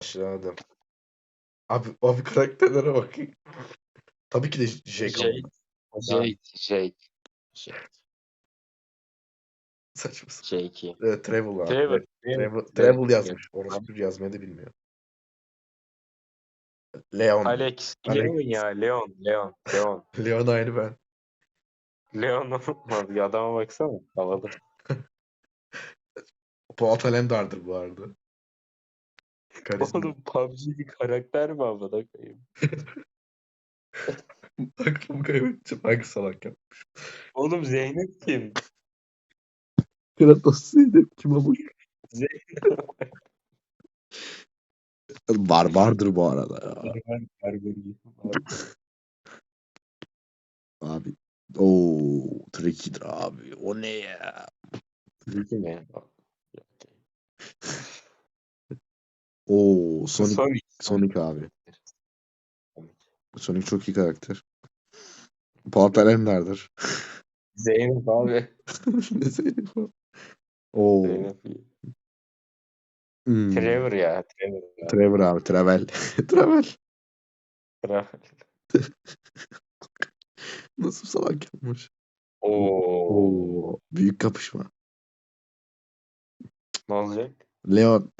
Aşağıda. Abi, abi karakterlere bakayım. Tabii ki de Jake. Jade. ama. Jade. Jade. Jade. Saçma sapan. J2. Evet, Travel abi. Trevor. Travel, Travel yazmış. Orası yazmayı da bilmiyor. Leon. Alex. Alex. Leon ya. Leon. Leon. Leon. Leon aynı ben. Leon olmaz. Ya adama baksana. Havada. Polat Alemdar'dır bu arada. Karizma. Oğlum PUBG bir karakter mi havada koyayım? Aklımı kaybedeceğim. Hangi salak ya? Oğlum Zeynep kim? Kratos Zeynep kim ama? Zeynep. Barbardır bu arada ya. Barbar, barbar. Abi. Oo, Tricky'dir abi. O ne ya? Kim ya? Oo, Sonic, Sonic. Sonic abi. Sonic. Sonic çok iyi karakter. Polat Alemdar'dır. Zeynep abi. ne Zeynep o? Oo. Zeynep. Hmm. Trevor ya. Trevor. Ya. Trevor abi. Travel. Travel. Trevor. Nasıl salak yapmış? Oo. Oo. Büyük kapışma. Ne olacak? Leon.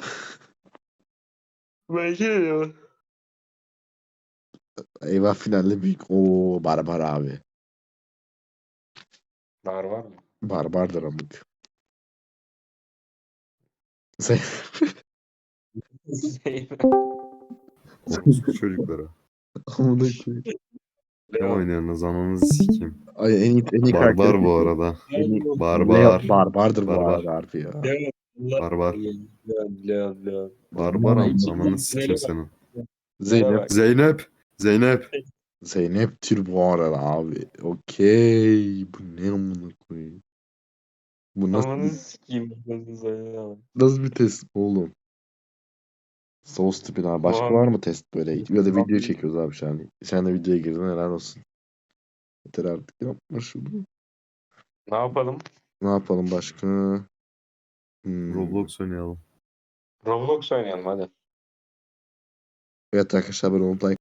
Belki de. Eyvah finalde büyük. Oo Barbar abi. Var var mı? Barbardır amık. Sen... Orospu çocuklara. Amına koyayım. Ne oynuyorsunuz ananızı sikeyim. Ay en iyi, en iyi Barbar karakter. bu arada. Barbar. Leon, barbardır bu Barbar. arada harbi ya. Leon. Barbar. Leon. Leon. Leon. Barbar Ay, ananı sikeyim senin. Zeynep. Zeynep. Zeynep. Zeynep tür bu arada abi. Okey. Bu ne amına koyayım? Bu nasıl, Amanı sikeyim. Nasıl bir test oğlum? Sos tipi abi. Başka Abi. var mı test böyle? Ya da video çekiyoruz abi şu an. Sen de videoya girdin helal olsun. Yeter artık yapma şunu. Ne yapalım? Ne yapalım başka? Hmm. Roblox oynayalım. Roblox oynayalım hadi. Evet arkadaşlar ben unutmayın.